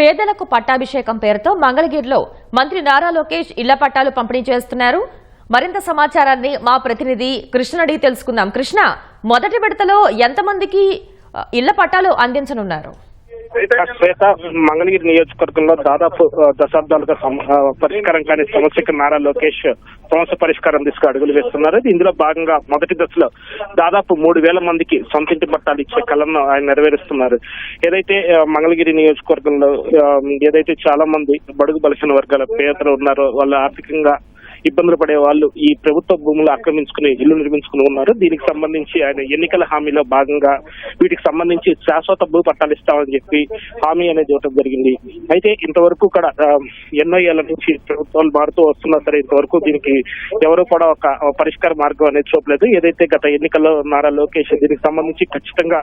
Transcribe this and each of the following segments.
పేదలకు పట్టాభిషేకం పేరుతో మంగళగిరిలో మంత్రి నారా లోకేష్ ఇళ్ళ పట్టాలు పంపిణీ చేస్తున్నారు. మరింత సమాచారాన్ని మా ప్రతినిధి కృష్ణడి అడిగి తెలుసుకుందాం. కృష్ణ మొదటి విడతలో ఎంతమందికి ఇళ్ళ పట్టాలు అందించనున్నారు? శ్వేత మంగళగిరి నియోజకవర్గంలో దాదాపు దశాబ్దాలుగా పరిష్కారం కాని సమస్యకు నారా లోకేష్ సమస్య పరిష్కారం తీసుకు అడుగులు వేస్తున్నారు. ఇందులో భాగంగా మొదటి దశలో దాదాపు మూడు వేల మందికి సొంత ఇంటి పట్టాలు ఇచ్చే కళను ఆయన నెరవేరుస్తున్నారు. ఏదైతే మంగళగిరి నియోజకవర్గంలో ఏదైతే చాలా మంది బడుగు బలహీన వర్గాల పేదలు ఉన్నారో వాళ్ళు ఆర్థికంగా ఇబ్బందులు పడే వాళ్ళు ఈ ప్రభుత్వ భూములు ఆక్రమించుకుని ఇల్లు నిర్మించుకుని ఉన్నారు. దీనికి సంబంధించి ఆయన ఎన్నికల హామీలో భాగంగా వీటికి సంబంధించి శాశ్వత భూ పట్టాలు ఇస్తామని చెప్పి హామీ అనేది ఇవ్వడం జరిగింది. అయితే ఇంతవరకు ఇక్కడ ఎన్ఐఏల ఎన్నో నుంచి ప్రభుత్వాలు మారుతూ వస్తున్నా సరే ఇంతవరకు దీనికి ఎవరు కూడా ఒక పరిష్కార మార్గం అనేది చూపలేదు. ఏదైతే గత ఎన్నికల్లో నారా లోకేష్ దీనికి సంబంధించి ఖచ్చితంగా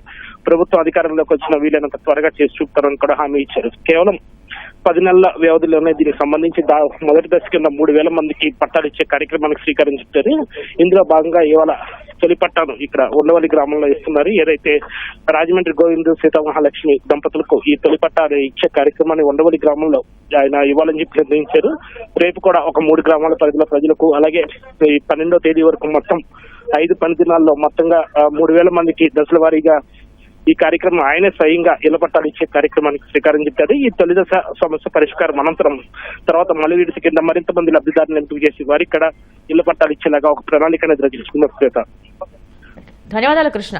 ప్రభుత్వం అధికారంలోకి వచ్చిన వీలైనంత త్వరగా చేసి చూపుతారని కూడా హామీ ఇచ్చారు. కేవలం పది నెలల వ్యవధిలోనే దీనికి సంబంధించి దా మొదటి దశ కింద మూడు వేల మందికి పట్టాలు ఇచ్చే కార్యక్రమానికి స్వీకరించారు ఇందులో భాగంగా ఇవాళ తొలి పట్టాను ఇక్కడ ఉండవల్లి గ్రామంలో ఇస్తున్నారు. ఏదైతే రాజమండ్రి గోవింద్ సీతామహాలక్ష్మి దంపతులకు ఈ తొలి పట్టాలు ఇచ్చే కార్యక్రమాన్ని ఉండవల్లి గ్రామంలో ఆయన ఇవ్వాలని చెప్పి నిర్ణయించారు. రేపు కూడా ఒక మూడు గ్రామాల పరిధిలో ప్రజలకు అలాగే ఈ పన్నెండో తేదీ వరకు మొత్తం ఐదు పని దినాల్లో మొత్తంగా మూడు వేల మందికి దశల వారీగా ఈ కార్యక్రమం ఆయనే స్వయంగా ఇలపట్టాలు పట్టాలు ఇచ్చే కార్యక్రమానికి శ్రీకారం చుట్టారు ఈ తొలిదశ సమస్య పరిష్కారం అనంతరం తర్వాత మళ్ళీ కింద మరింత మంది లబ్ధిదారులను ఎంపిక చేసి వారికి ఇక్కడ ఇళ్ళ పట్టాలు ఇచ్చేలాగా ఒక ప్రణాళిక అనేది రచించుకున్నారు శ్వేత. ధన్యవాదాలు కృష్ణ.